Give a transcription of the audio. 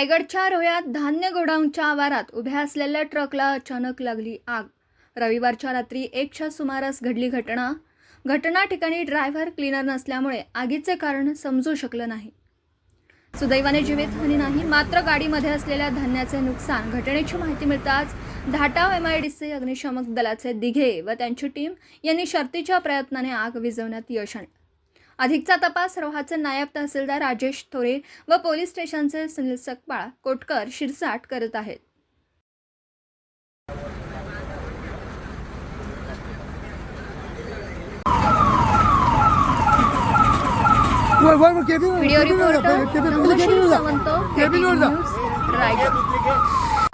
रायगडच्या रोह्यात धान्य गोडाऊनच्या आवारात उभ्या असलेल्या ट्रकला अचानक लागली आग. रविवारच्या रात्री एकच्या सुमारास घडली घटना. घटना ठिकाणी ड्रायव्हर क्लीनर नसल्यामुळे आगीचे कारण समजू शकलं नाही. सुदैवाने जीवितहानी नाही मात्र गाडीमध्ये असलेल्या धान्याचे नुकसान घटनेची माहिती मिळताच Dhatav M I D C अग्निशामक दलाचे दिघे व त्यांची टीम यांनी शर्तीच्या प्रयत्नाने आग विझवण्यात यश आणलं. अधिकचा तपास रोहाचे नायब तहसीलदार राजेश थोरे व पोलीस स्टेशनचे सुनील सकपाळ कोटकर शिरसाट करत आहेत. व्हिडिओ नवलशील सावंत रायगड